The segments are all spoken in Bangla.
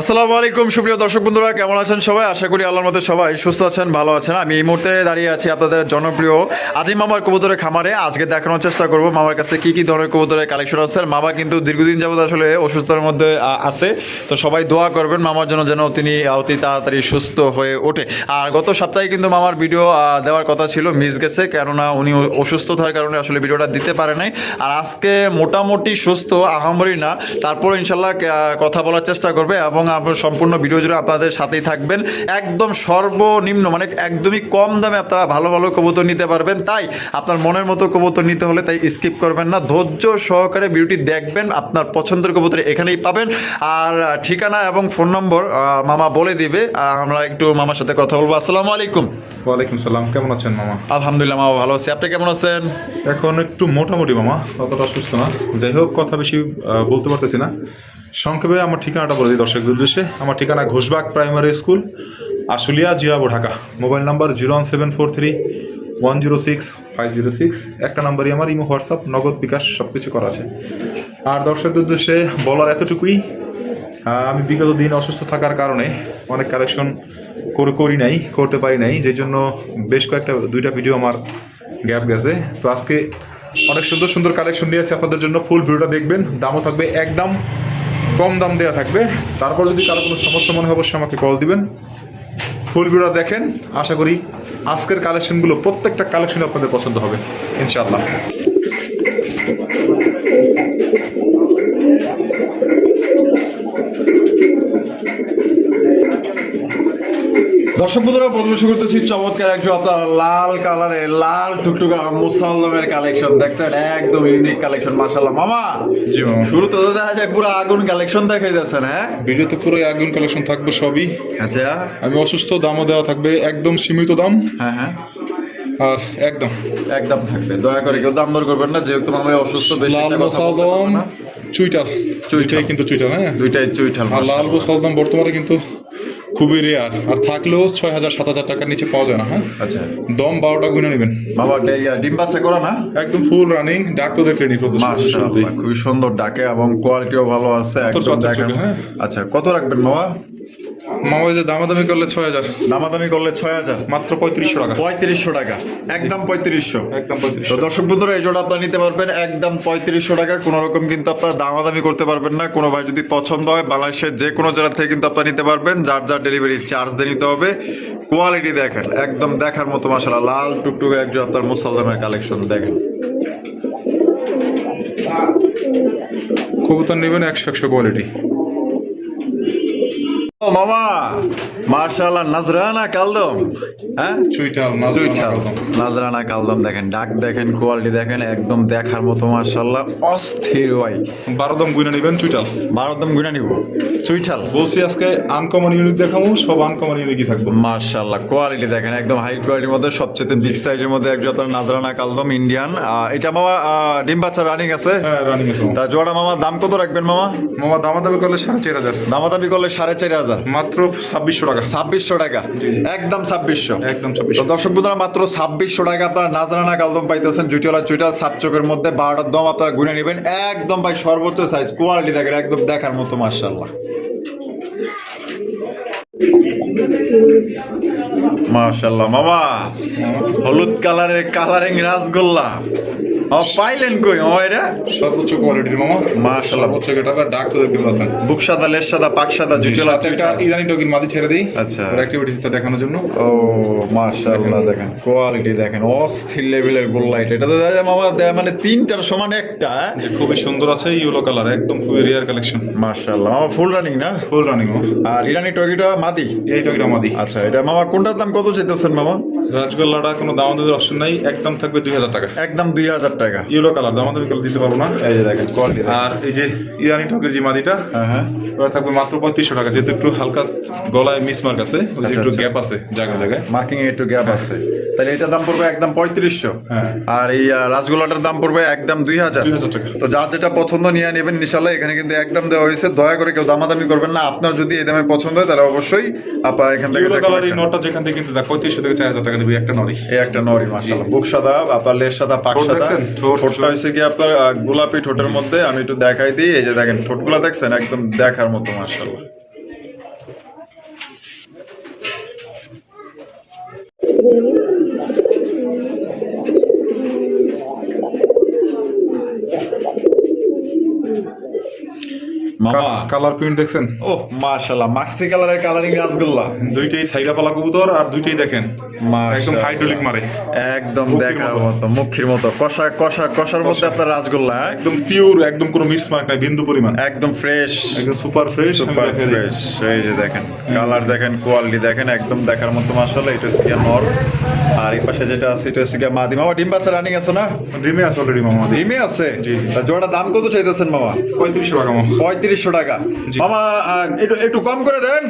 আসসালামু আলাইকুম, সুপ্রিয় দর্শক বন্ধুরা, কেমন আছেন সবাই? আশা করি আল্লাহর মধ্যে সবাই সুস্থ আছেন, ভালো আছেন। আমি এই মুহূর্তে দাঁড়িয়ে আছি আপনাদের জনপ্রিয় আজিম মামার কবুতরের খামারে। আজকে দেখানোর চেষ্টা করব মামার কাছে কি কি ধরনের কবুতরের কালেকশন আছে। আর মামা কিন্তু দীর্ঘদিন যাবত আসলে অসুস্থতার মধ্যে আছে। তো সবাই দোয়া করবেন মামার জন্য যেন তিনি অতি তাড়াতাড়ি সুস্থ হয়ে ওঠে। আর গত সপ্তাহে কিন্তু মামার ভিডিও দেওয়ার কথা ছিল, মিস গেছে, কেননা উনি অসুস্থ থাকার কারণে আসলে ভিডিওটা দিতে পারে নাই। আর আজকে মোটামুটি সুস্থ, আহামরি না। তারপর ইনশাল্লাহ কথা বলার চেষ্টা করবে এবং সম্পূর্ণ ভিডিও জুড়ে আপনাদের সাথেই থাকবেন। একদম সর্বনিম্ন মানে একদমই কম দামে আপনারা ভালো ভালো কবুতর নিতে পারবেন। তাই আপনার মনের মতো কবুতর নিতে হলে তাই স্কিপ করবেন না। ধৈর্য সহকারে ভিডিওটি দেখবেন আপনার পছন্দের কবুতর এখানেই পাবেন। আর ঠিকানা এবং ফোন নম্বর মামা বলে দিবে। আমরা একটু মামার সাথে কথা বলব। আসসালামু আলাইকুম। ওয়ালাইকুম সালাম কেমন আছেন মামা? আলহামদুলিল্লাহ মামা ভালো আছি। আপনি কেমন আছেন? এখন একটু মোটামুটি মামা অতটা সুস্থ না। যাই হোক কথা বেশি বলতে পারতেছি না। সংক্ষেপে আমার ঠিকানাটা বলে দিই দর্শকদের উদ্দেশ্যে। আমার ঠিকানা Ghoshbag primary school, Ashulia Zirabo Dhaka mobile number zero one seven four three one zero six five zero six. একটা নাম্বারই আমার, ইমো, হোয়াটসঅ্যাপ, নগদ বিকাশ সব কিছু করা আছে। আর দর্শকদের উদ্দেশ্যে বলার এতটুকুই আমি বিগত দিন অসুস্থ থাকার কারণে অনেক কালেকশন করে, করি নাই, করতে পারি নাই। যে জন্য বেশ কয়েকটা, দুইটা ভিডিও আমার গ্যাপ গেছে। তো আজকে অনেক সুন্দর সুন্দর কালেকশন নিয়ে আছে আপনাদের জন্য। ফুল ভিডিওটা দেখবেন, দামও থাকবে একদম কম দাম দেওয়া থাকবে। তারপর যদি কারও কোনো সমস্যা মনে হয়, অবশ্যই আমাকে কল দিবেন। ফুল দেখেন, আশা করি আজকের কালেকশনগুলো প্রত্যেকটা কালেকশন আপনাদের পছন্দ হবে, ইনশাআল্লাহ। দর্শক বন্ধুরা প্রথমে শুরু করতেছি চমৎকার একটু আপনার লাল কালারের লাল টুকটুকা মুসাল্লামের কালেকশন। দেখছেন? একদম ইউনিক কালেকশন মাশাল্লাহ মামা জি মামা। শুরু তো দেখা যায় পুরো আগুন কালেকশন দেখাই যাচ্ছেন হ্যাঁ? ভিডিওতে পুরো একদম কালেকশন থাকবে সবই। আচ্ছা। আমি অসুস্থ দামও দেওয়া থাকবে একদম সীমিত দাম। হ্যাঁ হ্যাঁ। আর একদম। একদম থাকবে। দয়া করে কেউ দাম দর করবেন না যেহেতু মামা অসুস্থ বেশি চুইটাল চুইটাই কিন্তু চুইটাল হ্যাঁ? দুইটাই চুইঠাল আর লাল বসালদম বর্তমানে কিন্তু খুবই রেয়ার আর থাকলেও ছয় হাজার সাত হাজার টাকার নিচে পাওয়া যায় না হ্যাঁ? আচ্ছা। দম বারোটা গুনে নেবেন। বাবা ডিম বাচ্চা করা না? একদম ফুল রানিং ডাক তো দেখলেন খুবই সুন্দর ডাকে এবং কোয়ালিটিও ভালো আছে একদম বাচ্চা দেখেন। হ্যাঁ। আচ্ছা কত রাখবেন মামা যে দামাদামি করলে ছয় হাজার। দামাদামি করলে ছয় হাজার। মাত্র পঁয়ত্রিশশো টাকা। পঁয়ত্রিশশো টাকা। একদম পঁয়ত্রিশশো। একদম পঁয়ত্রিশশো। দর্শক বন্ধুরা এই জোড়া আপনারা নিতে পারবেন একদম পঁয়ত্রিশশো টাকা। কোনো রকম কিন্তু আপনারা দামাদামি করতে পারবেন না। কোনো ভাই যদি পছন্দ হয় বাংলাদেশের যে কোনো জায়গা থেকে কিন্তু আপনারা নিতে পারবেন। যার যার ডেলিভারি চার্জ দিয়ে নিতে হবে। কোয়ালিটি দেখেন একদম দেখার মতো মশলা লাল টুকটুক একজন আপনার মুসলমানের কালেকশন দেখেন। কবুতর নেবেন একশো একশো কোয়ালিটি ও মামা মাশাআল্লাহ নাজরানা কালদম। হ্যাঁ? চুইটাল চুইঠাল নাজরানা কালদম দেখেন ডাক দেখেন কোয়ালিটি দেখেন একদম দেখার মতো মাশাআল্লাহ অস্থির ভাই। বারো দম গুনে নেবেন চুইটাল বারোদম গুণা নিব। চুইঠাল? বলছি আজকে আনকমন ইউনিক দেখাবো সব আনকমন থাকবে। মার্শাল্লাহ কোয়ালিটি দেখেন একদম হাই কোয়ালিটির মধ্যে সবচেয়ে বিগ সাইজের মধ্যে একজন আপনার নাজরানা কালদম ইন্ডিয়ান এটা মামা ডিম বাচ্চা রানিং আছে? হ্যাঁ রানিং আছে তা জোড়া মামা দাম কত রাখবেন মামা? মামা দামাদামি করলে সাড়ে চার হাজার। দামাদামি করলে সাড়ে চারি হাজার। মাত্র ছাব্বিশশো টাকা। ছাব্বিশশো টাকা। একদম ছাব্বিশশো। একদম ছাব্বিশশো। দর্শক বন্ধুরা মাত্র ছাব্বিশশো টাকা আপনার নাজরানা কালদম পাইতেছেন। জুটিওয়ালা চুইটাল সাত চোখের মধ্যে বারোটার দম আপনারা গুনে নেবেন। একদম ভাই সর্বোচ্চ সাইজ কোয়ালিটি দেখেন একদম দেখার মতো মার্শাল্লাহ মাশাল্লাহ মামা হলুদ কালারের কালারিং রাসগোল্লা। ও পাইলেন কই? ও এটা? সর্বোচ্চ কোয়ালিটির মামা। মাশাআল্লাহ। সর্বোচ্চ গেটা ডাক তো দেখতে পাচ্ছেন বুক সাদা লেস সাদা পাক সাদা জুটিওয়ালা সাথে একটা ইরানি টকির মাঝে ছেড়ে দিই। আচ্ছা। অ্যাক্টিভিটিসটা দেখানোর জন্য। ও মাশাআল্লাহ দেখেন। কোয়ালিটি দেখেন। অস্থির লেভেলের গোল্লা এটা। এটা তো দেখা মামা মানে তিনটার সমান একটা যে খুবই সুন্দর আছে ইয়েলো কালার একদম খুবই রেয়ার কালেকশন মাশাআল্লাহ মামা ফুল রানিং না? ফুল রানিং আর ইরানি টকিটা মাদি? এই টকিটা আমাদি আচ্ছা এটা মামা কোনটার দাম কত চাইতেছেন মামা? রাজগোল্লাটা কোনো দাম আমাদের অপশন নাই একদম থাকবে দুই হাজার টাকা। একদম দুই হাজার টাকা। ইয়েলো কালার আমাদের দিতে পারব না। এই যে দেখেন কোয়ালিটি আর এই যে ইরানি যে মাদিটা হ্যাঁ হ্যাঁ। ওটা থাকবে মাত্র পঁয়ত্রিশশো টাকা যেহেতু একটু হালকা গলায় মিসমার্ক আছে ওই যে আচ্ছা, একটু আচ্ছা। গ্যাপ আছে জায়গা জায়গায়। মার্কিং এ একটু গ্যাপ আছে। তাহলে দাম পড়বে একদম পঁয়ত্রিশশো। হ্যাঁ। আর এই রাসগোল্লাটার দাম পড়বে একদম দুই হাজার। টাকা। তো যার যেটা পছন্দ নিয়ে নেবেন ইনশাল্লাহ এখানে কিন্তু একদম দেওয়া হয়েছে। দয়া করে কেউ দামাদামি করবেন না। আপনার যদি এই দামে পছন্দ হয় তাহলে অবশ্যই আপনার এখান থেকে কালার করে যেখান থেকে কিন্তু পঁয়ত্রিশশো থেকে চার হাজার টাকা নেবে একটা নরি এই একটা নরি মাশাআল্লাহ। বুক সাদা আপনার লেস সাদা পাক সাদা। ঠোঁটটা হয়েছে কি আপনার গোলাপি ঠোঁটের মধ্যে আমি একটু দেখাই দিই এই যে দেখেন ঠোঁটগুলো দেখছেন? একদম দেখার মতো মাশাআল্লাহ। কালার প্রিন্ট দেখছেন? ও মাশাআল্লাহ মাক্সি কালারের কালারিং রাসগোল্লা দুইটাই সাইরা পালা কবুতর আর দুইটাই দেখেন। একদম হাইড্রোলিক মারে। একদম দেখার মতো। মুখির মতো। কষা কষা কষার মধ্যে। আপনার রাসগোল্লা হ্যাঁ? একদম পিওর একদম কোনো মিস মার্ক নাই বিন্দু পরিমাণ। একদম ফ্রেশ একদম সুপার ফ্রেশ সুপার ফ্রেশ এই যে দেখেন কালার দেখেন কোয়ালিটি দেখেন একদম দেখার মতো মাশাআল্লাহ এটা হচ্ছে নর আর এই পাশে যেটা আছে এটা হচ্ছে গিয়া মাদি মামা ডিম বাচ্চা রানিং আছে না? ড্রিমে আছে অলরেডি মামা। ডিমে আছে। তা জোড়া দাম কত চাইতেছেন মামা? পঁয়ত্রিশশো টাকা মামা। পঁয়ত্রিশশো টাকা। মামা একটু একটু কম করে দেন।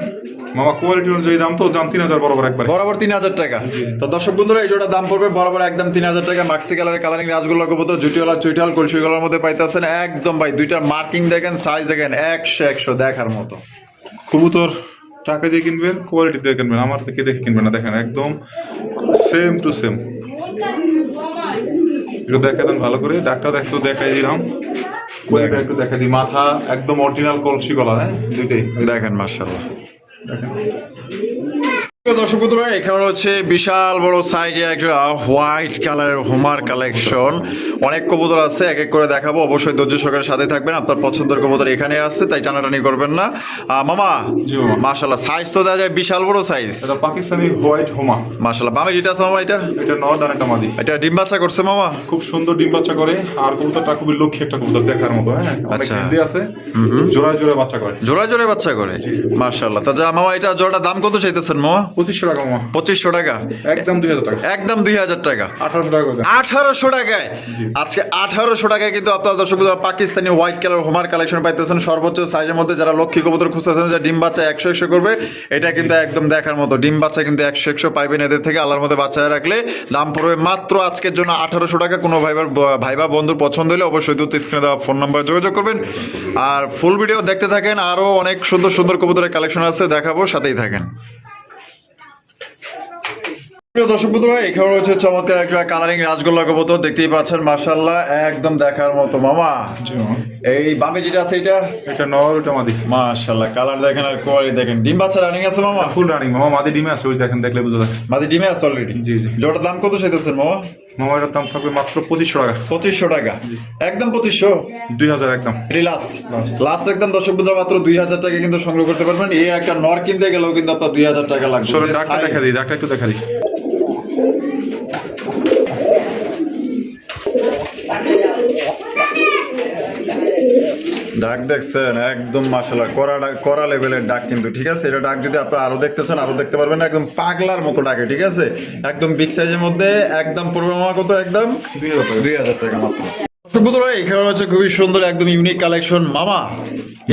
মামা কোয়ালিটি অনুযায়ী দাম তো জান তিন হাজার বরাবর একবার। বরাবর তিন হাজার টাকা। তো দর্শক বন্ধুরা এই জোড়া দাম পড়বে বরাবর একদম তিন হাজার টাকা। মাক্সি কালারের কালারিং রাজগুলো কবুতর জুটিওয়ালা চুইটাল কলসিগুলোর মধ্যে পাইতেছেন। একদম ভাই দুইটার মার্কিং দেখেন সাইজ দেখেন একশো একশো দেখার মতো। কবুতর টাকা দিয়ে কিনবেন কোয়ালিটি দিয়ে কিনবেন আমার থেকে দেখে কিনবেন না দেখেন একদম সেম টু সেম একটু দেখা দেন ভালো করে। ডাক্তার একটু দেখাই দিলাম। কোয়ালিটি একটু দেখা দিই। মাথা একদম অরিজিনাল কলসি গলা হ্যাঁ? দুইটাই। দেখেন মার্শাল্লাহ দেখেন। দর্শক বন্ধুরা এখানে হচ্ছে বিশাল বড় সাইজে একটা হোয়াইট কালারের হোমার কালেকশন অনেক কবুতর আছে এক এক করে দেখাবো। অবশ্যই ধৈর্য সহকারে সাথে থাকবেন। আপনার পছন্দের কবুতর এখানে আছে তাই টানাটানি করবেন না। মামা মাশাল্লাহ সাইজ তো দেওয়া যায় বিশাল বড় সাইজ এটা পাকিস্তানি হোয়াইট হোমা মাশাল্লাহ বামে যেটা আছে মামা এটা? এটা নর্থ আর একটা মাদি। এটা ডিম বাচ্চা করছে মামা। খুব সুন্দর ডিম বাচ্চা করে আর কবুতরটা খুবই লক্ষ্মী একটা কবুতর দেখার মতো হ্যাঁ? আচ্ছা। হিন্দি আছে জোড়ায় জোড়ায় বাচ্চা করে। জোড়া জোড়া বাচ্চা করে। মাশাল্লাহ তা যা মামা এটা জোড়াটা দাম কত চাইতেছেন মামা? পঁচিশশো টাকা মামা। পঁচিশশো টাকা? একদম দুই হাজার টাকা। একদম দুই হাজার টাকা। আঠারোশো টাকা আঠারোশো টাকায়? আজকে আঠারোশো টাকায় কিন্তু আপনার দর্শক Pakistani white colour homer collection পাইতেছেন। সর্বোচ্চ সাইজের মধ্যে যারা লক্ষ্মী কবুতর খুঁজতেছেন যে ডিম বাচ্চা একশো একশো করবে এটা কিন্তু একদম দেখার মতো। ডিম বাচ্চা কিন্তু একশো একশো পাইবেন এদের থেকে আল্লাহর মধ্যে বাচ্চায় রাখলে। দাম পড়বে মাত্র আজকের জন্য আঠারোশো টাকা। কোনো ভাইবার ভাইবা বন্ধুর পছন্দ হলে অবশ্যই দুটো স্ক্রিনে দেওয়া ফোন নাম্বার যোগাযোগ করবেন। আর ফুল ভিডিও দেখতে থাকেন। আরও অনেক সুন্দর সুন্দর কবুতরের কালেকশন আছে দেখাবো সাথেই থাকেন। প্রিয় দর্শক বন্ধুরা এখানে রয়েছে চমৎকার একটা কালারিং রাজগোল্লা কবুতর। দেখতেই পাচ্ছেন মার্শাল্লাহ একদম দেখার মতো। মামা এই বামে যেটা আছে এটা? এটা নর ওটা মাদি। মার্শাল্লাহ কালার দেখেন আর কোয়ালিটি দেখেন। ডিম বাচ্চা রানিং আছে মামা? ফুল রানিং মামা মাদি ডিমে আছে ওই দেখেন দেখলে বুঝতে দেখেন মাদি ডিমে আছে অলরেডি জি, জি। জোটার দাম কত চাইতেছেন মামা? মামা এটার দাম থাকবে মাত্র পঁচিশশো টাকা। পঁচিশশো টাকা। একদম পঁচিশশো? দুই হাজার একদম। এটি লাস্ট লাস্ট একদম দর্শক বন্ধুরা মাত্র দুই হাজার টাকা কিন্তু সংগ্রহ করতে পারবেন। এই একটা নর কিনতে গেলেও কিন্তু আপনার দুই হাজার টাকা লাগবে। দেখা দিই ডাকটা একটু দেখা দিই। ডাক দেখছেন একদম মাসাল্লাহ করা করা লেভেলের ডাক কিন্তু ঠিক আছে? এটা ডাক যদি আপনি আরও দেখতে চান আরও দেখতে পারবেন একদম পাগলার মতো ডাকে ঠিক আছে? একদম বিগ সাইজের মধ্যে একদম পূর্ব মামা কত একদম? দুই হাজার টাকা। মাত্র। বন্ধুরা, এখানে হচ্ছে খুবই সুন্দর একদম ইউনিক কালেকশন মামা।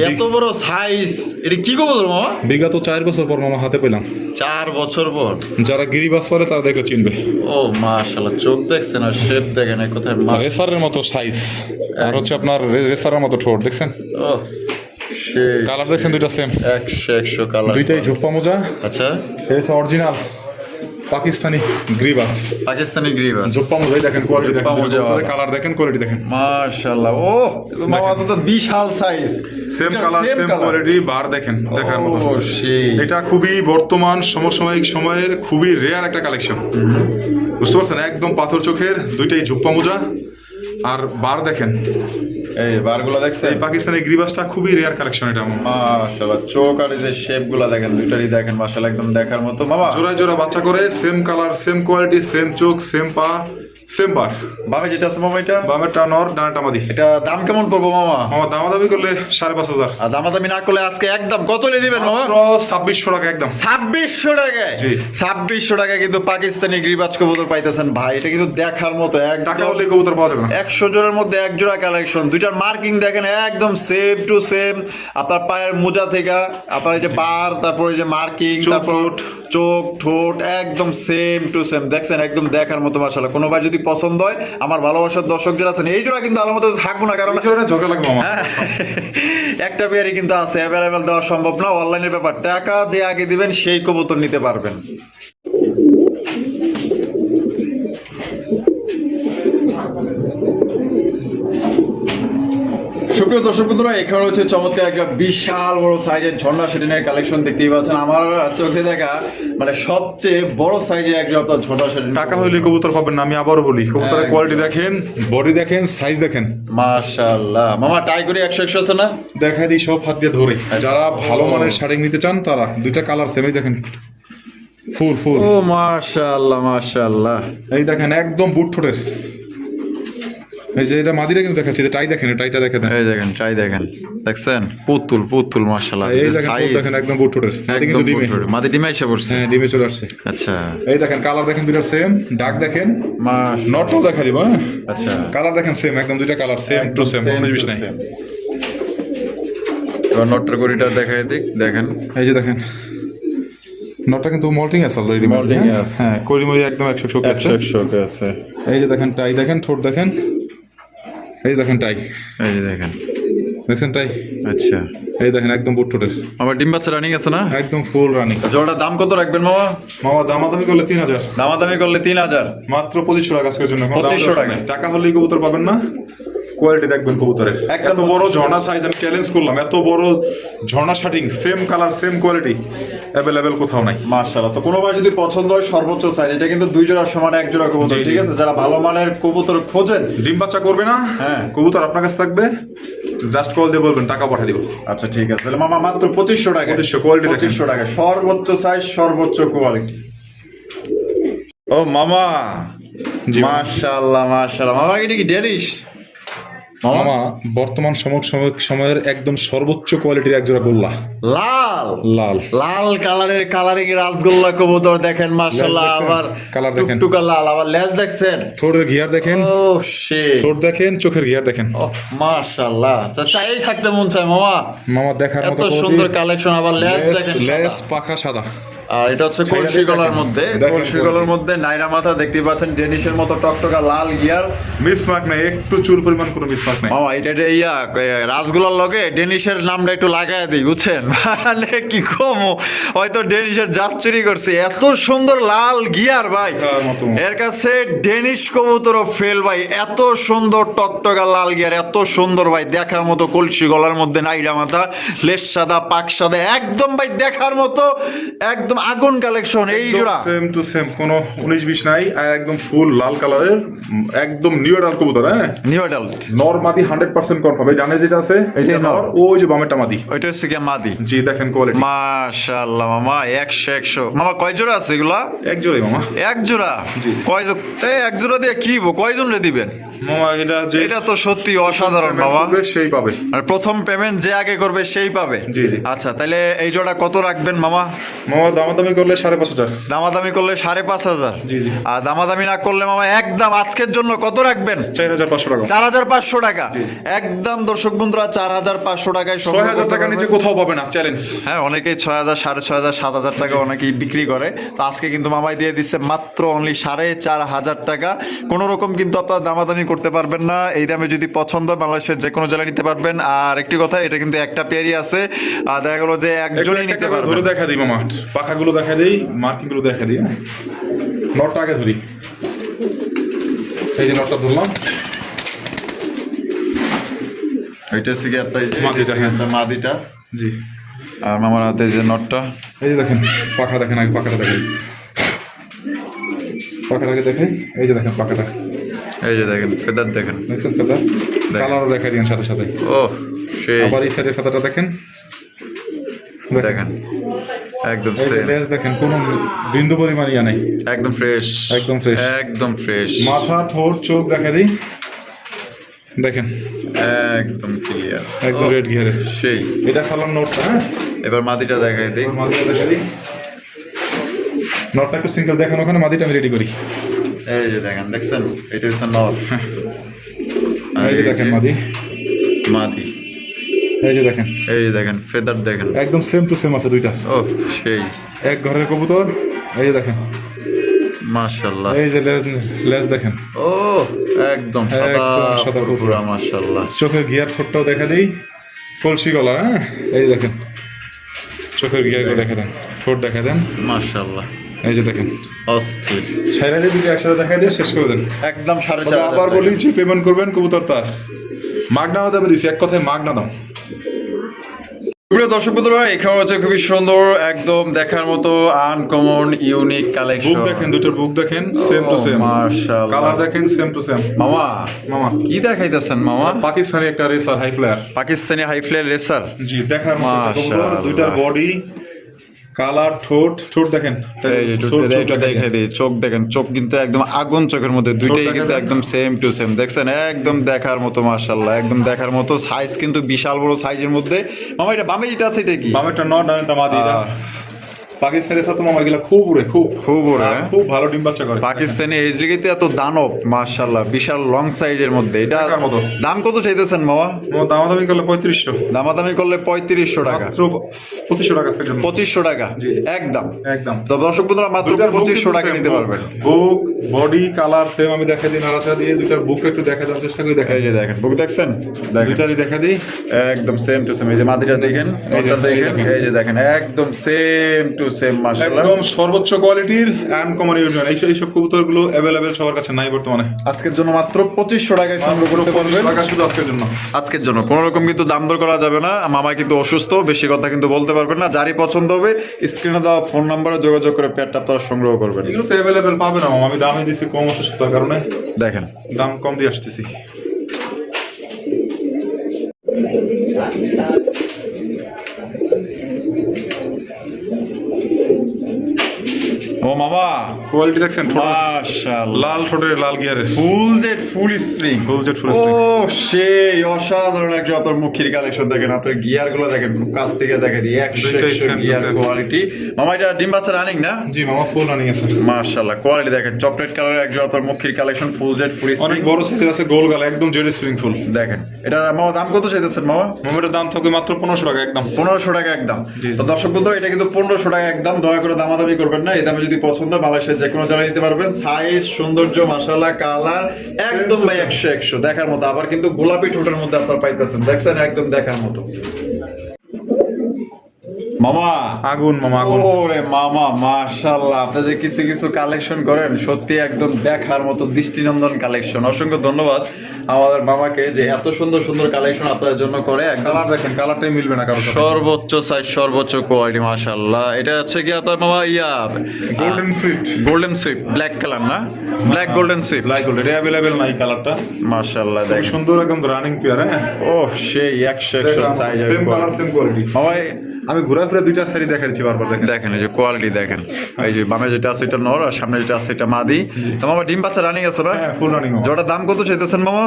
এত বড় সাইজ এটা কি কবুতর মামা? বিগত চার বছর পর মামা হাতে পেলাম। চার বছর পর? যারা গিরিবাস করে তারা দেখলে চিনবে। ও মাশাল্লাহ চোখ দেখছেন আর শেপ দেখেন কথায় রেসারের মতো সাইজ আর হচ্ছে আপনার রেসারের মতো ঠোঁট দেখছেন? ও কালার দেখছেন দুইটা সেম একশো একশো কালার দুইটাই ঝোপ্পা মোজা। আচ্ছা। এসে অরিজিনাল পাকিস্তানি গ্রিবাস। পাকিস্তানি গ্রিবাস। জোপ্পা মোজাই দেখেন কোয়ালিটি দেখেন জোপ্পা মোজা। কালার দেখেন কোয়ালিটি দেখেন। মাশাআল্লাহ। ও মামা তো বিশাল size same colour same quality বার দেখেন দেখার মতো। এটা খুবই বর্তমান সমসাময়িক সময়ের খুবই রেয়ার একটা কালেকশন বুঝতে পারছেন? একদম পাথর চোখের দুইটাই ঝুপ্পা মোজা। আর বার দেখেন। এই বারগুলো দেখছেন? এই পাকিস্তানি গ্রিবাসটা খুবই রেয়ার কালেকশন এটা মাশাআল্লাহ চোখ আর এই যে শেপগুলা দেখেন দুইটারই দেখেন মাশাআল্লাহ একদম দেখার মতো। বাবা জোড়া জোড়া বাচ্চা করে same colour same quality same চোখ সেম পা। সেম বার বামে যেটা আছে মামা এটা? বামেরটা নর ডানাটা মাদি। এটা দাম কেমন পড়ব মামা? দামাদামি করলে সাড়ে পাঁচ হাজার। আর দামাদামি না করলে আজকে একদম কত নিয়ে দিবেন মামা? ছাব্বিশশো টাকা একদম। ছাব্বিশশো টাকায়? ছাব্বিশশো টাকায় কিন্তু পাকিস্তানি গ্রিবাজ কবুতর পাইতেছেন ভাই। এটা কিন্তু দেখার মতো টাকা হলে কবুতর পাওয়া যাবে একশো জোড়ার মধ্যে এক জোড়া কালেকশন দুইটার মার্কিং দেখেন একদম সেম টু সেম আপনার পায়ের মোজা থেকে আপনার এই যে বার তারপর এই যে মার্কিং চোখ, তারপর ঠোঁট। চোখ ঠোঁট একদম সেম টু সেম দেখছেন একদম দেখার মতো মাসালা কোনো ভাই যদি পছন্দ হয়। আমার ভালোবাসার দর্শক যারা আছেন এই জোড়া কিন্তু আলমত মতো থাকব না কারণ ঝগড়া লাগবে হ্যাঁ, একটা পেয়ারই কিন্তু আছে অ্যাভেলেবেল দেওয়া সম্ভব না অনলাইনের ব্যাপার। টাকা যে আগে দিবেন সেই কবুতর নিতে পারবেন। সুপ্রিয় দর্শক বন্ধুরা এখানে হচ্ছে চমৎকার একটা বিশাল বড় সাইজের ঝর্ণা সেটিনের কালেকশন দেখতেই পাচ্ছেন। আমার চোখে দেখা মানে সবচেয়ে বড় সাইজের একটা আপনার ঝর্ণা সেটিন টাকা হইলে কবুতর পাবেন না আমি আবারও বলি কবুতরের কোয়ালিটি দেখেন বডি দেখেন সাইজ দেখেন। মাশাআল্লাহ। মামা টাই করে একশো একশো আছে না? দেখা দিই সব হাত দিয়ে ধরে। যারা ভালো মানের শাড়ি নিতে চান তারা দুইটা কালার সেমই দেখেন। ফুল ফুল। ও মাশাআল্লাহ মাশাআল্লাহ। এই দেখেন একদম বুট ঠোঁটের। এই যে এটা মাদিরা কিন্তু দেখাচ্ছে টাই দেখেন টাইটা দেখেন। এই দেখেন ট্রাই দেখেন। দেখছেন? পুতুল পুতুল মাশাআল্লাহ এই দেখেন দেখেন একদম বুট ঠোঁটের কিন্তু ডিমে। মাদি ডিমে এসে পড়ছে। হ্যাঁ ডিমে চলে আসছে। আচ্ছা। এই দেখেন কালার দেখেন দুইটা সেম ডাক দেখেন। মাশ নটও দেখা দিব হ্যাঁ? আচ্ছা। কালার দেখেন সেম একদম দুইটা কালার সেম টু সেম কোনো জিনিস নাই। এবার নটর গড়িটা দেখাই দিক দেখেন। এই যে দেখেন নটটা কিন্তু মল্টিং আছে অলরেডি Molting আছে। হ্যাঁ করিমরি একদম আছে। এই যে দেখেন টাই দেখেন ঠোঁট দেখেন। এই দেখেন টাই। এই দেখেন। দেখছেন টাই? আচ্ছা। এই দেখেন একদম বুট ঠোঁটের। আমার ডিম বাচ্চা রানিং আছে না? একদম ফুল রানিং জোড়াটার দাম কত রাখবেন মামা? মামা দামাদামি করলে তিন হাজার। দামাদামি করলে তিন হাজার। মাত্র পঁচিশশো টাকা আজকের জন্য। কোনো দাম 2500 দর টাকা। টাকা হলেই কবুতর পাবেন না। কোয়ালিটি দেখবেন কবুতরের এত বড় ঝর্ণা সাইজ আমি চ্যালেঞ্জ করলাম এত বড় ঝর্ণা shirting same colour same quality available কোথাও নাই। মাশাআল্লাহ তো কোনো ভাই যদি পছন্দ হয় সর্বোচ্চ সাইজ এটা কিন্তু দুই জোড়া সমান এক জোড়া কবুতর। ঠিক আছে? যারা ভালো মানের কবুতর খোঁজেন ডিম বাচ্চা করবে না? হ্যাঁ। কবুতর আপনার কাছে থাকবে? জাস্ট কল দিয়ে বলবেন টাকা পাঠিয়ে দিব। আচ্ছা ঠিক আছে। তাহলে মামা মাত্র পঁচিশশো টাকা। 2500 quality দেখেন। পঁচিশশো টাকা। সর্বোচ্চ সাইজ সর্বোচ্চ কোয়ালিটি ও মামা। জি, মামা। মাশাআল্লাহ মাশাআল্লাহ। মামা এটা কি ডেলিশ মামা? বর্তমান সময় সময়- সময়ের একদম সর্বোচ্চ কোয়ালিটির একজোড়া গোল্লা। লাল! লাল। লাল কালারের কালারিং রাসগোল্লা কবুতর দেখেন মাশাআল্লাহ লেজ আবার কালার দেখেন। টুকটুকা লাল আবার লেজ দেখছেন? ঠোঁটের ঘিয়ার দেখেন। ও শে ঠোঁট দেখেন চোখের ঘিয়ার দেখেন। ও মাশাআল্লাহ। তা চাই থাকতে মন চায় মামা। মামা দেখার এত মতো সুন্দর কালেকশন আবার লেজ দেখেন সাদা। পাখা সাদা। আর এটা হচ্ছে কলসি গলার মধ্যে। কলসি গলার মধ্যে নাইরা মাথা দেখতে পাচ্ছেন ডেনিশের মতো টকটকা লাল গিয়ার। মিসমার্ক নাই একটু চুল পরিমাণ কোনো মিসমার্ক নাই। মামা এটা ইয়া রাসগোলার লগে ডেনিশের নামটা একটু লাগাই দিই বুঝছেন? মানে কি কম হয়তো ডেনিশের জাত চুরি করছে। এত সুন্দর লাল গিয়ার ভাই। এর কাছে ডেনিশ কবুতর ফেল ভাই। এত সুন্দর টকটকা লাল গিয়ার এত সুন্দর ভাই। দেখার মতো কলসি গলার মধ্যে নাইরা মাথা লেস সাদা পাক সাদা। একদম ভাই দেখার মতো একদম আগুন কালেকশন এই জোড়া। সেম টু সেম কোনো উনিশ বিশ নাই আর একদম ফুল লাল কালারের একদম নিউ ডাল কবুতর হ্যাঁ? নিউ অ্যাডাল্ট নর মাদি হান্ড্রেড পার্সেন্ট কনফার্ম এই ডানে যেটা আছে এটা নর। ওই যে বামেরটা মাদি। ওইটা হচ্ছে কি মাদি। জি দেখেন কোয়ালিটি মাশাআল্লাহ মামা একশো একশো। মামা কয় জোড়া আছে এগুলা? এক জোড়াই মামা। এক জোড়া? জি। কয় এক জোড়া দিয়ে কি কয়জন রে দিবেন? মামা এটা যে এটা তো সত্যি অসাধারণ বাবা সেই পাবে। আর প্রথম পেমেন্ট যে আগে করবে সেই পাবে। জি, জি। আচ্ছা তাহলে এই জোড়া কত রাখবেন মামা? মামা দামাদামি করলে সাড়ে পাঁচ হাজার। দামাদামি করলে সাড়ে পাঁচ হাজার। জি, জি। আর দামাদামি না করলে মামা একদম আজকের জন্য কত রাখবেন? চার হাজার পাঁচশো টাকা। চার হাজার পাঁচশো টাকা। একদম দর্শক বন্ধুরা চার হাজার পাঁচশো টাকায় ছয় হাজার টাকা নিচে কোথাও পাবে না চ্যালেঞ্জ হ্যাঁ অনেকেই ছয় হাজার সাড়ে ছয় হাজার সাত হাজার টাকা অনেকেই বিক্রি করে। তো আজকে কিন্তু মামাই দিয়ে দিচ্ছে মাত্র অনলি সাড়ে চার হাজার টাকা। কোনো রকম কিন্তু আপনারা দামাদামি করতে পারবেন না। এই দামে যদি পছন্দ বাংলাদেশের যে কোনো জেলায় নিতে পারবেন। আর একটি কথা এটা কিন্তু একটা পেয়ারই আছে। আর দেখা গেলো যে একজনই নিতে ধরে দেখা দিই মামা। পাখাগুলো দেখা দিই মার্কিংগুলো দেখা দিই হ্যাঁ? নটটা আগে ধরি। এই যে নটটা ধরলাম। ওইটা হচ্ছে কি মাদিটা। একটা মাদিটা জি। আর মামার হাতে যে নটটা। এই যে দেখেন পাখা দেখেন আগে পাখাটা দেখেন পাখাটাকে দেখে এই যে দেখেন পাখাটা। এই যে দেখেন ফেদার দেখেন। দেখছেন ফেদা কালারও দেখা দিন সাথে সাথে। ও সেই। আবার এই সাইডের ফেদাটা দেখেন। দেখেন। একদম লেজ দেখেন কোনো বিন্দু পরিমাণ ইয়া নেই। একদম ফ্রেশ একদম। একদম ফ্রেশ মাথা ঠোঁট চোখ দেখা দিই। দেখেন। একদম ক্লিয়ার একদম রেড সেই। এটা খালাম নোটটা হ্যাঁ? এবার মাদিটা দেখাই দিই। মাদিটা দিই। নটটা একটু সিঙ্গেল দেখান ওখানে মাদিটা আমি রেডি করি। এই যে দেখেন দেখছেন? এটা হচ্ছে নর। এই যে দেখেন মাদি। মাদি। এই যে দেখেন। এই যে দেখেন ফেদার দেখেন। একদম সেম টু সেম আছে দুইটা। ও সেই। এক ঘরের কবুতর এই যে দেখেন। এই যে লেজ লেজ দেখেন। ও একদম সাদা একদম সাদা পুরো মাশাল্লাহ চোখের গিয়ার ঠোঁটটাও দেখা দিই। কলসি গলা হ্যাঁ? এই দেখেন। চোখের গিয়ারগুলো দেখা। দেন। ঠোঁট দেখা দেন। মাশাল্লাহ এই যে দেখেন। অস্থির। দুটো একসাথে দেখা দিয়ে শেষ করে দেন। একদম সাড়ে চার আবার বলি যে পেমেন্ট করবেন কবুতর তার। মাগনা দামে দিছি এক কথায় মাগনা দাম প্রিয় দর্শক বন্ধুরা এখানে হচ্ছে খুবই সুন্দর একদম দেখার মতো আনকমন ইউনিক বুক দেখেন দুইটার বুক দেখেন সেম টু সেম মাশাআল্লাহ। কালার দেখেন সেম টু সেম মামা মামা। কি দেখাইতেছেন মামা? পাকিস্তানি একটা racer high flyer Pakistani high flyer racer জি দেখার মতো। দুইটার বডি কালার ঠোঁট ঠোঁট দেখেন। দেখাই দিই চোখ দেখেন চোখ কিন্তু একদম আগুন চোখের মধ্যে দুইটাই কিন্তু একদম সেম টু সেম দেখছেন একদম দেখার মতো মাশাআল্লাহ একদম দেখার মতো সাইজ কিন্তু বিশাল বড় সাইজের মধ্যে মামা এটা বামে যেটা আছে এটা কি বামেরটা নট মাদি এটা। আহ। পাকিস্তানের সাথে মামা এগুলা খুব উড়ে খুব। খুব উড়ে, হ্যাঁ? খুব ভালো ডিম বাচ্চা করে। পাকিস্তানি এই জায়গাতে এত দানব মাশাআল্লাহ বিশাল লং সাইজের মধ্যে। এটা মতো। দাম কত চাইতেছেন মামা? মামা দামাদামি করলে পঁয়ত্রিশশো। দামাদামি করলে পঁয়ত্রিশশো টাকা। পঁচিশশো টাকা পঁচিশশো টাকা? একদম। একদম। তো দর্শক বন্ধুরা মাত্র পঁচিশশো টাকা নিতে পারবেন। বুক বডি কালার সেম আমি দেখা দিই নাড়াচাড়া দিয়ে দুইটার বুক একটু দেখা দেওয়ার চেষ্টা করি দেখা এই দেখেন বুক দেখছেন? দেখেন। দুইটারই দেখা দিই। একদম সেম টু সেম এই যে মাদিটা দেখেন এই যে, দেখেন দেখেন। এই যে দেখেন একদম সেম টু সেম মাশাআল্লাহ একদম সর্বোচ্চ কোয়ালিটির আনকমন ইউনিয়ন এইসব এইসব কবুতরগুলো অ্যাভেলেবেল সবার কাছে নাই বর্তমানে। আজকের জন্য মাত্র পঁচিশশো টাকায় সংগ্রহ করতে পারবেন। টাকা শুধু আজকের জন্য। আজকের জন্য। কোনো রকম কিন্তু দাম দর করা যাবে না। মামা কিন্তু অসুস্থ বেশি কথা কিন্তু বলতে পারবেন না। যারই পছন্দ হবে স্ক্রিনে দেওয়া ফোন নাম্বারে যোগাযোগ করে পেটটা আপনারা সংগ্রহ করবেন। এগুলো তো অ্যাভেলেবেল পাবে না মামা। আমি দামে দিছি কম অসুস্থতার কারণে। দেখেন। দাম কম দিয়ে আসতেছি। ও মামা। কোয়ালিটি দেখছেন মাশাআল্লাহ। লাল ঠোঁটের লাল গিয়ারের full jet full spring. Full jet full ও সেই অসাধারণ আপনার মুখির কালেকশন দেখেন। আপনার গিয়ারগুলো দেখেন খুব কাছ থেকে দেখে দিই একশো একশো গিয়ার কোয়ালিটি মামা এটা ডিম বাচ্চা রানিং না? জি মামা ফুল রানিং আছে। মাশাআল্লাহ কোয়ালিটি দেখেন। চকলেট কালারের একজন আপনার মুখির কালেকশন ফুল জেড ফুল অনেক বড় সাইজের আছে গোল গাল একদম জেড স্প্রিং ফুল দেখেন এটা মামা দাম কত চাইতেছেন মামা? মামাটার দাম থাকবে মাত্র পনেরোশো টাকা একদম। পনেরোশো টাকা একদম। তো দর্শক বন্ধু এটা কিন্তু পনেরোশো টাকা একদম। দয়া করে দামাদামি করবেন না এই দামে যদি পছন্দ হয়, বাংলাদেশের যে কোনো জায়গায় নিতে পারবেন। সাইজ সৌন্দর্য মাসালা কালার একদম ভাই একশো একশো। দেখার মতো। আবার কিন্তু গোলাপি ঠোঁটের মধ্যে আপনার পাইতেছেন। দেখছেন? একদম দেখার মতো। মামা। আগুন মামা আগুন। ওরে মামা মাশাল্লাহ আপনি যে কিছু কিছু কালেকশন করেন সত্যি একদম দেখার মতো দৃষ্টিনন্দন কালেকশন অসংখ্য ধন্যবাদ আমাদের মামাকে যে এত সুন্দর সুন্দর কালেকশন আপনার জন্য করে। কালার দেখেন কালারটাই মিলবে না সাথে সর্বোচ্চ সাইজ সর্বোচ্চ কোয়ালিটি মাশাআল্লাহ। এটা হচ্ছে কি আপনার মামা ইয়া golden sweet golden sweep black colour না? Black golden sweep like gold এটা অ্যাভেলেবেল নাই কালারটা মাশাআল্লাহ দেখেন। সুন্দর একদম রানিং পেয়ার হ্যাঁ? ও সেই একশো একশো size same colour same quality মামাই আমি ঘুরা ফিরে দুইটা শাড়ি দেখাচ্ছি বারবার দেখেন। দেখেন এই যে কোয়ালিটি দেখেন। এই যে বামে যেটা আছে এটা নর আর সামনে যেটা আছে এটা মাদি। তো মামা ডিম বাচ্চা রানিং আছে না? ফুল রানিং জোড়া দাম কত চাইতেছেন মামা?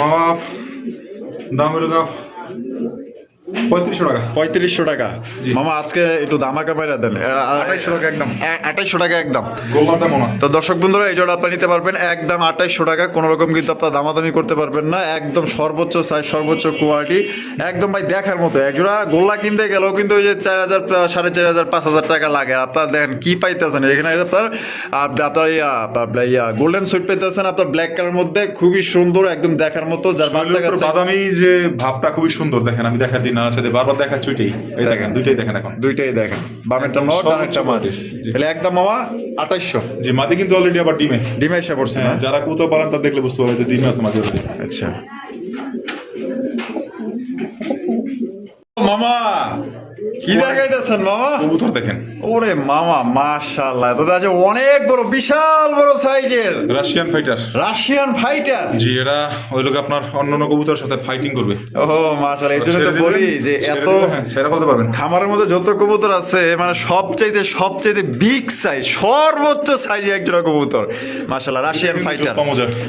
মামা দাম হলো পঁয়ত্রিশশো টাকা। পঁয়ত্রিশশো টাকা। মামা আজকে একটু দামাকা বাইরা দেন। আঠাইশশো টাকা একদম। আঠাইশশো টাকা একদম। তো দর্শক বন্ধুরা এই জোড়া আপনি নিতে পারবেন। একদম আঠাইশশো টাকা কোনো রকম কিন্তু আপনার দামাদামি করতে পারবেন না। একদম সর্বোচ্চ সাইজ সর্বোচ্চ কোয়ালিটি একদম ভাই দেখার মতো। এক জোড়া গোল্লা কিনতে গেলেও কিন্তু ওই যে চার হাজার সাড়ে চার হাজার পাঁচ হাজার টাকা লাগে। আপনার দেখেন কি পাইতেছেন। এখানে আপনার আপনার ইয়া ইয়া গোল্ডেন সুইট পাইতেছেন। আপনার ব্ল্যাক কালার মধ্যে খুবই সুন্দর একদম দেখার মতো। যার বাচ্চা বাদামি যে ভাবটা খুবই সুন্দর। দেখেন আমি দেখা দিই না সাথে বারবার দেখাচ্ছি ওইটাই। এই দেখেন দুইটাই দেখেন এখন। দুইটাই দেখেন। বামেরটা সর্বোচ্চ ডানেরটা মাদি। তাহলে একদম মামা আঠাইশশো। যে মাদি কিন্তু অলরেডি আবার ডিমে। ডিমে এসে পড়ছে না? হ্যাঁ, যারা কোথাও পারেন তা দেখলে বুঝতে পারবে যে ডিমে আছে মাঝে মাঝে আচ্ছা। মামা! কি দেখাইতেছেন মামা? কবুতর দেখেন। ওরে মামা মাশাআল্লাহ। আছে অনেক বড় বিশাল বড় সাইজের। রাশিয়ান ফাইটার রাশিয়ান ফাইটার জি এরা ওই লোক আপনার অন্যান্য কবুতরের সাথে ফাইটিং করবে। ও মাশাআল্লাহ জন্য তো বলি যে এত হ্যাঁ, সেটা বলতে পারবেন। খামারের মধ্যে যত কবুতর আছে মানে সবচাইতে সবচাইতে বিগ সাইজ সর্বোচ্চ সাইজে একজোড়া কবুতর। মাশাআল্লাহ রাশিয়ান ফাইটার।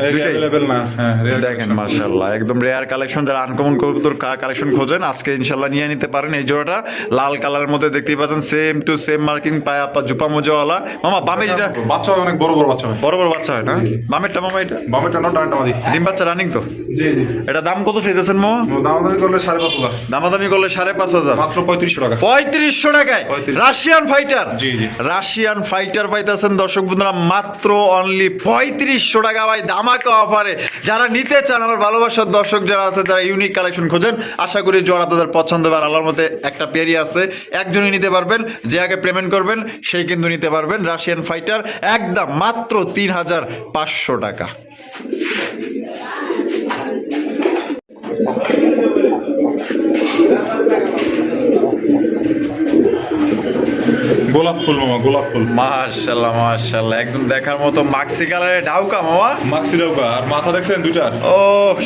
অ্যাভেলেবেল না হ্যাঁ দেখেন মাশাআল্লাহ একদম রেয়ার কালেকশন যারা আনকমন কবুতর কালেকশন খোঁজেন আজকে ইনশাল্লাহ নিয়ে নিতে পারেন এই জোড়াটা। লাল কালারের মধ্যে দেখতেই পাচ্ছেন সেম টু সেম মার্কিং পায় আপনার জুপা মোজাওয়ালা। মামা বামে যেটা বাচ্চা হয় অনেক বড় বড় বাচ্চা হয়। বড় বড় বাচ্চা হয় না? বামেরটা মামা এটা? বামেটা নট ডানটা মাদি। ডিম বাচ্চা রানিং তো? জি জি। এটা দাম কত চাইতেছেন মামা? দাম দামি করলে সাড়ে পাঁচ হাজার। দামাদামি করলে সাড়ে পাঁচ হাজার। মাত্র পঁয়ত্রিশশো টাকা। পঁয়ত্রিশশো টাকায়? রাশিয়ান ফাইটার জি, জি। রাশিয়ান ফাইটার পাইতেছেন দর্শক বন্ধুরা মাত্র অনলি পঁয়ত্রিশশো টাকা ভাই দামাকা অফারে যারা নিতে চান আমার ভালোবাসার দর্শক যারা আছে যারা ইউনিক কালেকশন খোঁজেন। আশা করি জোড়া তাদের পছন্দ হবে আর আল্লাহর মধ্যে একটা পেরি আছে। একজনই নিতে পারবেন, যে আগে পেমেন্ট করবেন, সেই কিন্তু নিতে পারবেন রাশিয়ান ফাইটার একদম মাত্র তিন হাজার পাঁচশো টাকা। গোলাপ ফুল মামা গোলাপ ফুল। একদম দেখার মতো মাক্সি ডাউকা মামা। মাক্সিরাউকা আর মাথা দেখছেন দুইটার ও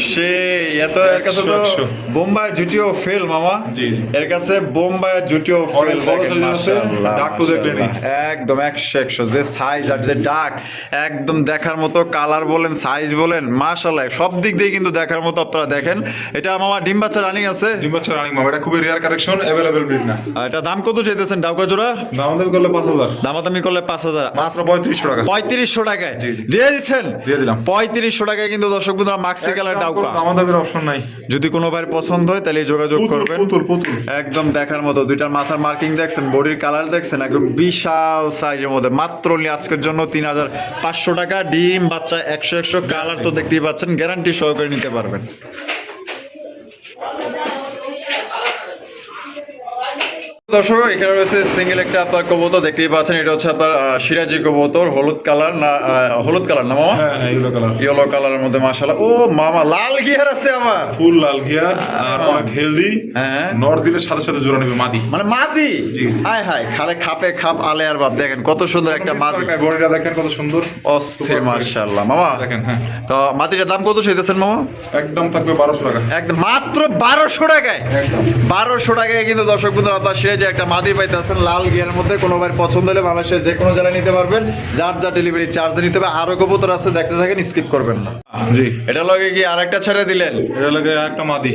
সে এত এর কাছে তো একশো। জুটিও ফেল মামা। জি। এর কাছে বোম্বাইয়ের জুটিও ফেল ডাক তো দেখলেনই। একদম একশো একশো যে সাইজ আর যে ডাক একদম দেখার মতো কালার বলেন সাইজ বলেন মাশাল্লাহ। সব দিক দিয়ে কিন্তু দেখার মতো আপনারা দেখেন। এটা মামা ডিম বাচ্চা রানিং আছে। ডিম বাচ্চা রানিং মামা এটা খুবই রেয়ার কালেকশন অ্যাভেলেবেল ব্রিড না। এটা দাম কত চাইতেছেন ডাউকা জোড়া? দাম দাম করলে পাঁচ হাজার। দামাদামি করলে পাঁচ হাজার। পঁয়ত্রিশশো টাকা। পঁয়ত্রিশশো টাকায়। দিয়ে দিচ্ছেন? দিয়ে দিলাম। পঁয়ত্রিশশো টাকায় কিন্তু দর্শক বন্ধুরা মাক্সি কালার ডাউকা দাম দামের অপশন নাই। যদি কোনো ভাই পছন্দ হয় তাহলে যোগাযোগ করবেন। একদম দেখার মতো দুইটার মাথার মার্কিং দেখছেন বডির কালার দেখছেন একদম বিশাল সাইজের মধ্যে। মাত্র আজকের জন্য তিন হাজার পাঁচশো টাকা। ডিম বাচ্চা একশো একশো কালার তো দেখতেই পাচ্ছেন। গ্যারান্টি সহকারে নিতে পারবেন। দর্শক এখানে রয়েছে সিঙ্গেল একটা আপনার কবুতর দেখতেই পাচ্ছেন এটা হচ্ছে আপনার সিরাজি কবুতর হলুদ কালার না হলুদ কালার না মামা? হ্যাঁ হ্যাঁ কালার ইয়েলো কালারের মধ্যে মাশাআল্লাহ। ও মামা লাল গিয়ার আছে আমার। ফুল লাল ঘিয়ার আর অনেক হেলদি। হ্যাঁ। নর দিলে সাথে সাথে জোড়া নেবে মাদি। মানে মাদি। হায় হায় খালে খাপে খাপ আলে আর বাপ দেখেন কত সুন্দর একটা মাদি। বডিটা দেখেন কত সুন্দর। অস্থির মার্শাল্লাহ মামা। দেখেন হ্যাঁ। তো মাটিটার দাম কত চাইতেছেন মামা? একদম থাকবে বারোশো টাকা। একদম মাত্র বারোশো টাকায়। বারোশো টাকায় কিন্তু দর্শক বন্ধুরা আপনার সিরাজে একটা মাদি পাইতেছেন লাল গিয়ার মধ্যে কোনো ভাই পছন্দ হলে বাংলাদেশের যে কোনো জেলায় নিতে পারবেন। যার যা ডেলিভারি চার্জ নিতে হবে আরও কবুতর আছে দেখতে থাকেন স্কিপ করবেন না। জি। এটা লগে কি আরেকটা ছেড়ে দিলেন? এটা লাগে একটা মাদি।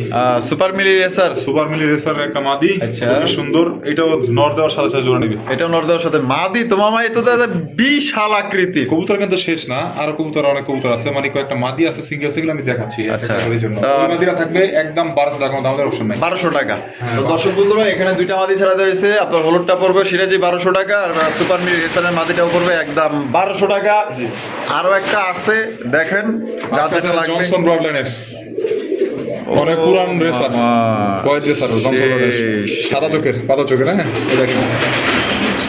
সুপার মিলি রেসার সুপার মিলি রেসার একটা মাদি আচ্ছা। সুন্দর। এটাও নর দেওয়ার সাথে সাথে জোড়া নেবে। এটা নর্দার সাথে। মাদি তো মামা এ তো বিশাল আকৃতি। কবুতর কিন্তু শেষ না আরও কবুতর অনেক কবুতর আছে। মানে কয়েকটা মাদি আছে সিঙ্গেল সিঙ্গেল আমি দেখাচ্ছি আচ্ছা। এই জন্য। মাদিরা থাকবে একদম বারোশো টাকা আমাদের অপশন নাই। বারোশো টাকা। হ্যাঁ, তো দর্শক বন্ধুরা এখানে দুইটা মাদি ছাড়া হয়েছে। আপনার হলুদটা পড়বে সিরাজি বারোশো টাকা আর সুপার মিল রেসারের মাদিটাও পড়বে একদম বারোশো টাকা। আরও একটা আছে দেখেন লাগবে। অনেক পুরান রেসার কয়েক। সাদা চোখের পাতা চোখের হ্যাঁ? দেখেন।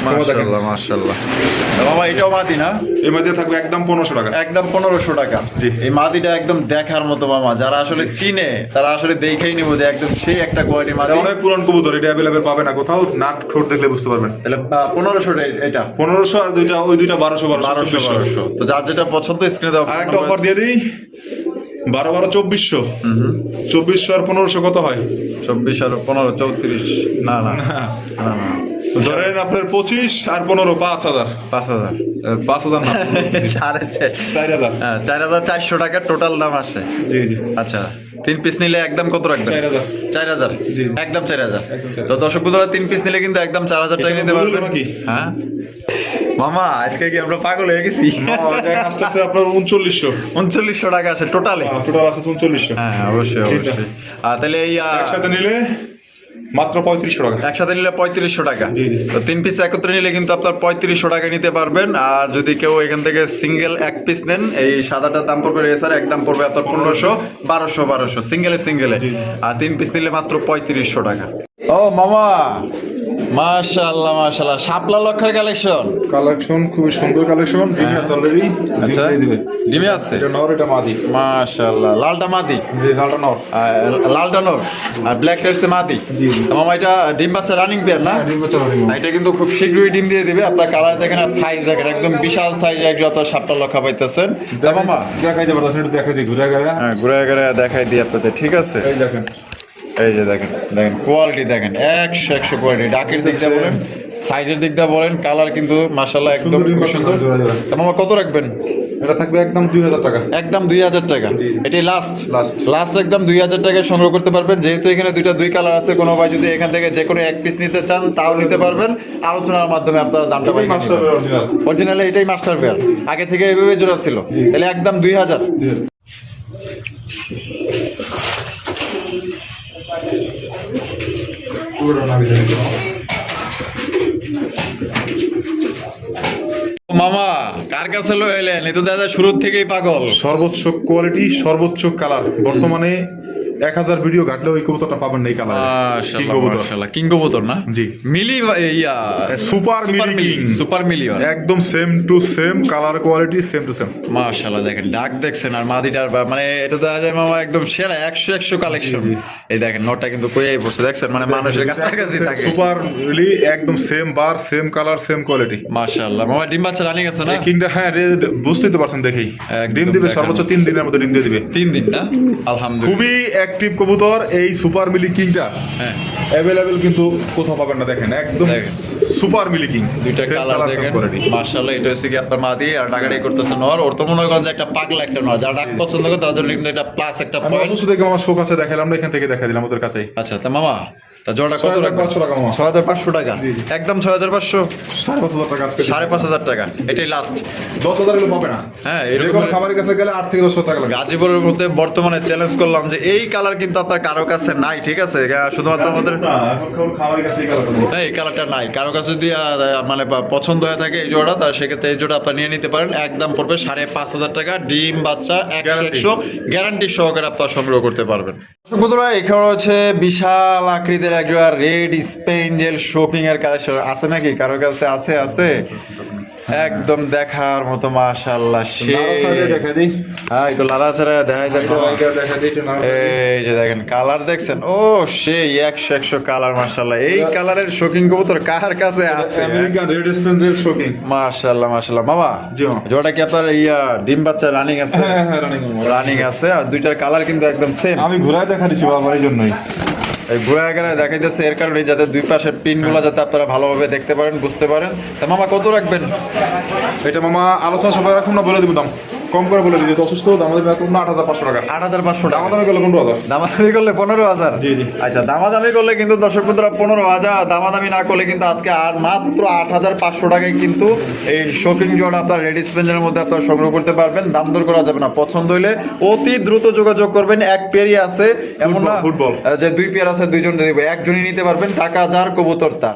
মাশাআল্লাহ মাশাআল্লাহ। তো এটাও মাদি না? এই মাদিরা থাকবে একদম পনেরোশো টাকা। একদম পনেরোশো টাকা। জি। এই মাদিটা একদম দেখার মতো মামা। যারা আসলে চিনে তারা আসলে দেখেই নিব যে একদম সেই একটা কোয়ালিটি মাদি। অনেক পুরান কবুতর এটা অ্যাভেলেবেল পাবে না কোথাও নাক ঠোঁট দেখলে বুঝতে পারবেন। তাহলে পনেরোশো এটা। পনেরোশো আর দুইটা ওই দুইটা বারোশো বারোশো বারোশো চব্বিশশো। বারোশো। তো যার যেটা পছন্দ স্ক্রিনে দেওয়া একটা অফার দিয়ে দিই। বারো বারো চব্বিশশো। চব্বিশশো আর পনেরোশো কত হয়? চব্বিশ আর পনেরো চৌত্রিশ। না না। না। না ধরেন আপনার পঁচিশ আর পনেরো পাঁচ হাজার। পাঁচ হাজার। পাঁচ হাজার না সাড়ে চার হাজার। হ্যাঁ, চার হাজার চারশো টাকার টোটাল দাম আসে। জি জি। আচ্ছা। তিন পিস নিলে একদম কত রাখবেন? চার হাজার। একদম চার হাজার। তো দর্শক বন্ধুরা তিন পিস নিলে কিন্তু একদম চার হাজার টাকা নিতে পারবেন। নাকি? হ্যাঁ? মামা আজকে কি আমরা পাগল হয়ে গেছি? আস্তে আস্তে আপনার উনচল্লিশশো। উনচল্লিশশো টাকা আছে টোটালে টোটাল আসতেছে উনচল্লিশশো। হ্যাঁ অবশ্যই অবশ্যই। তাহলে এই একসাথে নিলে মাত্র পঁয়ত্রিশশো টাকা। একসাথে নিলে পঁয়ত্রিশশো টাকা। তো তিন পিস একত্রে নিলে কিন্তু আপনার পঁয়ত্রিশশো টাকা নিতে পারবেন। আর যদি কেউ এখান থেকে সিঙ্গেল এক পিস নেন এই সাদাটার দাম পড়বে রেসার এক দাম পড়বে আপনার পনেরোশো বারোশো বারোশো সিঙ্গেলে সিঙ্গেলে আর তিন পিস নিলে মাত্র পঁয়ত্রিশশো টাকা। ও মামা মাশাল্লাহ মাশাল্লাহ শাপলা লক্ষের কালেকশন কালেকশন খুবই সুন্দর কালেকশন অলরেডি আচ্ছা ডিমে আছে। এটা নর এটা মাদি। মাশাল্লাহ লালটা মাদি? যে লালটা নর। লালটা নর? আর ব্ল্যাকটা হচ্ছে মাদি? জি, জি। মামা এটা ডিম বাচ্চা রানিং পেয়ার না? হ্যাঁ, এটা কিন্তু খুব শীঘ্রই ডিম দিয়ে দিবে। আপনার কালার দেখেন আর সাইজ দেখেন একদম বিশাল সাইজ একজন আপনার সাতটা লক্ষা পাইতেছেন। মামা? দেখাই একটু দেখাই দিই ঘুরে গেলে হ্যাঁ ঘুরে ঘুরে দেখাই দিই আপনাদের ঠিক আছে? এই দেখেন। এই যে দেখেন দেখেন কোয়ালিটি দেখেন একশো একশো কোয়ালিটি ডাকের দিক দিয়ে বলেন সাইজের দিক দিয়ে বলেন কালার কিন্তু মাসাল্লাহ একদম সুন্দর, মামা কত রাখবেন? এটা থাকবে একদম দুই হাজার টাকা। একদম দুই হাজার টাকা। এটাই লাস্ট Last. লাস্ট একদম দুই হাজার টাকায় সংগ্রহ করতে পারবেন। যেহেতু এখানে দুইটা দুই কালার আছে কোনো ভাই যদি এখান থেকে যে কোনো এক পিস নিতে চান তাও নিতে পারবেন। আলোচনার মাধ্যমে আপনারা দামটা পাই অরিজিনাল এটাই মাস্টার পেয়ার আগে থেকে এইভাবে জোড়া ছিল। তাহলে একদম দুই হাজার। মামা, কার কাছে লো এলেন? এ তো দাদা শুরুর থেকেই পাগল। সর্বোচ্চ কোয়ালিটি সর্বোচ্চ কালার বর্তমানে এক হাজার ভিডিও ঘাটলে ওই কবুতরটা পাবেন না এই কালার। কিং কবুতর। না? জি। মিলি ইয়া সুপার মিলি কিং। সুপার মিলি একদম same to same colour quality same to same মাশাআল্লাহ দেখেন ডাক দেখছেন আর মাদিটার মানে এটা দেখা যায় মামা একদম সেরা একশো একশো কালেকশন এই দেখেন কিন্তু কইয়াই পড়ছে দেখছেন? মানে মানুষের কাছাকাছি থাকে। সুপার মিলি একদম সেম বার সেম কালার সেম কোয়ালিটি মাশাআল্লাহ মামা ডিম বাচ্চা রানিং আছে না? কিংটা হ্যাঁ বুঝতেই তো পারছেন দেখেই। ডিম দিবে সর্বোচ্চ তিন দিনের মধ্যে ডিম দিয়ে দিবে। তিন দিন না? আলহামদুলিল্লাহ। খুবই অ্যাক্টিভ কবুতর এই সুপার মিলি কিংটা হ্যাঁ। অ্যাভেলেবেল কিন্তু কোথাও পাবেন না দেখেন একদম সুপার মিলি কিং দুইটা কালার দেখেন। মাশাআল্লাহ এটা হচ্ছে কি আপনার মাদি আর ডাগাড়ি করতেছে নর। ওর তো মনে হয় যে একটা পাগলা একটা নর যারা ডাক পছন্দ করে তাদের জন্য কিন্তু এটা প্লাস একটা পয়েন্ট আমি শুধু অবশ্য দেখে আমার শোক আছে দেখালাম না এখান থেকে দেখা দিলাম ওদের কাছেই। আচ্ছা তা মামা তা জোড়া কত 6500 ছয় হাজার পাঁচশো টাকা? জি, জি। একদম ছয় হাজার পাঁচশো? সাড়ে পাঁচ হাজার টাকা সাড়ে পাঁচ হাজার টাকা। এটাই লাস্ট দশ হাজার হলে পাবে না। হ্যাঁ এরকম খাবারের কাছে গেলে আট থেকে দশ টাকা গাজীপুরের মধ্যে বর্তমানে চ্যালেঞ্জ করলাম যে এই কালার কিন্তু আপনার কারও কাছে নাই ঠিক আছে? শুধুমাত্র আমাদের না, এখন কেবল খাবারের কাছে এই কালারটা নেই। কালারটা নাই। কারও কাছে যদি মানে পছন্দ হয়ে থাকে এই জোড়া তার সেক্ষেত্রে এই জোড়া আপনার নিয়ে নিতে পারেন। একদম পড়বে সাড়ে পাঁচ হাজার টাকা। ডিম বাচ্চা একশো গ্যারান্টি সহকারে আপনার সংগ্রহ করতে পারবেন। বন্ধুরা এখানে হচ্ছে বিশাল আকৃতির একজোড়া রেড স্পেঞ্জেল শোকিং এর কালেকশন আছে নাকি? কারও কাছে আছে আছে? একদম দেখার মতো মাশাল্লাহ সে দেখা দিই। হ্যাঁ একটু লাড়া ছাড়া দেখাই। এই যে দেখেন কালার দেখছেন? ও সেই একশো একশো কালার মাশাল্লাহ এই কালারের শোকিং কবুতর কার কাছে আছে আমেরিকান রেড স্পেন্সের শোকিং মাশাল্লাহ মাশাল্লাহ মামা জোড়া কি আপনার ইয়া ডিম বাচ্চা রানিং আছে? হ্যাঁ হ্যাঁ রানিং রানিং আছে আর দুইটার কালার কিন্তু একদম সেম আমি ঘুরায় দেখা দিচ্ছি বাবার এই জন্যই। এই ঘুরে দেখা যাচ্ছে এর কারণে যাতে দুই পাশের পিনগুলো যাতে আপনারা ভালোভাবে দেখতে পারেন, বুঝতে পারেন। তা মামা কত রাখবেন? এটা মামা আলোচনা সবাই রাখুন না, বলে দিব দাম। কম করে বলে দিই অসুস্থ দাম দেবে এখন আট হাজার পাঁচশো টাকা। আট হাজার পাঁচশো টাকা। দাম দামে গেলে পনেরো হাজার। দামাদামি করলে পনেরো হাজার? জি, জি। আচ্ছা দামাদামি করলে কিন্তু দর্শক বন্ধুরা পনেরো হাজার দামাদামি না করলে কিন্তু আজকে আর মাত্র আট হাজার পাঁচশো টাকায় কিন্তু এই শপিং জোড়া আপনার রেডি স্পেঞ্জের মধ্যে আপনার সংগ্রহ করতে পারবেন। দাম দর করা যাবে না। পছন্দ হলে অতি দ্রুত যোগাযোগ করবেন। এক পেয়ারই আছে। এমন না ফুটবল। যে দুই পেয়ার আছে দুইজন একজনই নিতে পারবেন। টাকা যার কবুতর তার।